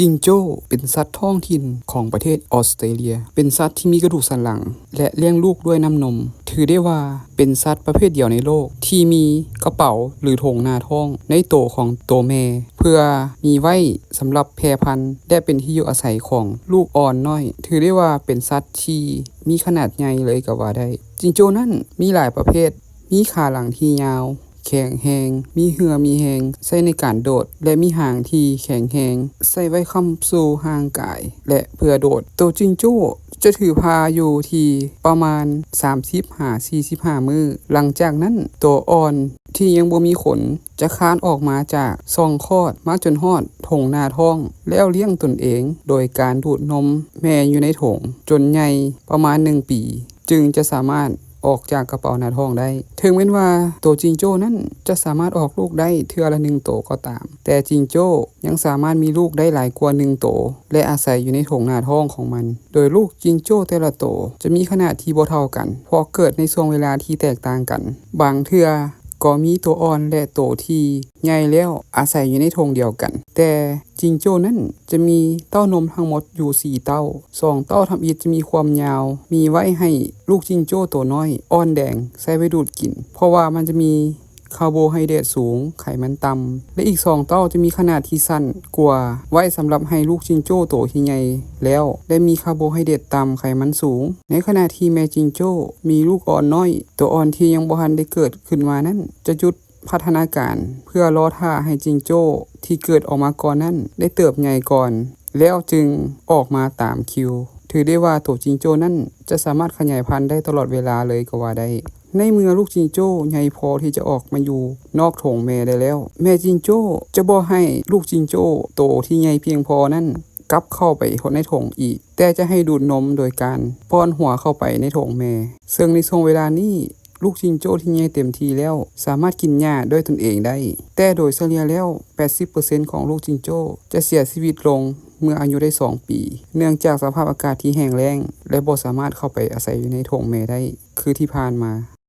จิงโจ้เป็นสัตว์ท้องถิ่นของประเทศออสเตรเลีย เป็นสัตว์ที่มีกระดูกสันหลัง และเลี้ยงลูกด้วยน้ำนม ถือได้ว่าเป็นสัตว์ประเภทเดียวในโลก ที่มีกระเป๋าหรือถงหน้าท้อง ในโตของตัวแม่ เพื่อมีไว้สำหรับแพร่พันธุ์และเป็นที่อยู่อาศัยของลูกอ่อนน้อย ถือได้ว่าเป็นสัตว์ที่มีขนาดใหญ่เลยก็ว่าได้ จิงโจ้นั่นมีหลายประเภท มีขาหลังที่ยาว แข็งแหงมีเหือมีแหงใช้ในการโดด และมีหางที่แข็งแหงใส่ไว้ค้ำสู่ห่างกาย และเพื่อโดด ตัวจิงโจ้จะถือพาอยู่ที่ประมาณ 30-45 มือ หลังจากนั้นตัวอ่อนที่ยังบ่มีขน จะคลานออกมาจากซองคลอดมาจนฮอดถงหน้าท้อง แล้วเลี้ยงตนเอง โดยการดูดนมแม่อยู่ในถงจนใหญ่ประมาณ 1 ปี จึงจะสามารถ ออกจากกระเป๋าหน้าท้องได้ ถึงแม้นว่าตัวจิงโจ้นั้นจะสามารถออกลูกได้เทื่อละหนึ่งโตก็ตาม แต่จิงโจ้ยังสามารถมีลูกได้หลายกว่าหนึ่งโต และอาศัยอยู่ในถงหน้าท้องของมัน โดยลูกจิงโจ้แต่ละโตจะมีขนาดที่บ่เท่ากัน พอเกิดในช่วงเวลาที่แตกต่างกัน บางเทื่อ ก็มีตัวอ่อนและโตที่ใหญ่แล้วอาศัยอยู่ในทงเดียวกัน แต่จิงโจ้นั้นจะมีเต้านมทั้งหมดอยู่ 4 เต้าสองเต้าทำอิฐจะมีความยาว มีไว้ให้ลูกจิงโจ้ตัวน้อย อ่อนแดงใส่ไปดูดกิน เพราะว่ามันจะมี คาร์โบไฮเดรตสูง ไขมันต่ำ และอีก 2 เต้าจะมีขนาดที่สั้นกว่า ไว้สำหรับให้ลูกจิงโจ้โตที่ใหญ่แล้วได้มีคาร์โบไฮเดรตต่ำไขมันสูง ในขณะที่แม่จิงโจ้มีลูกอ่อนน้อย ตัวอ่อนที่ยังบ่ทันได้เกิดขึ้นมานั้น จะหยุดพัฒนาการเพื่อรอท่าให้จิงโจ้ที่เกิดออกมาก่อนนั้น ได้เติบใหญ่ก่อน แล้วจึงออกมาตามคิว ถือได้ว่าตัวจิงโจ้นั้นจะสามารถขยายพันธุ์ได้ตลอดเวลาเลยก็ว่าได้ในเมื่อลูกจิงโจ้ใหญ่พอที่จะออกมาอยู่นอกโถงแม่ได้แล้ว แม่จิงโจ้จะบ่ให้ลูกจิงโจ้โตที่ใหญ่เพียงพอนั้นกลับเข้าไปในโถงอีก แต่จะให้ดูดนมโดยการป้อนหัวเข้าไปในโถงแม่ ซึ่งในช่วงเวลานี้ ลูกจิงโจ้ที่ใหญ่เต็มทีแล้ว สามารถกินหญ้าด้วยตนเองได้ แต่โดยเฉลี่ยแล้ว 80%ของลูกจิงโจ้จะเสียชีวิตลงเมื่ออายุได้ 2 ปี เนื่องจากสภาพอากาศที่แห้งแล้ง และบ่สามารถเข้าไปอาศัยอยู่ในโถงแม่ได้ คือที่ผ่านมา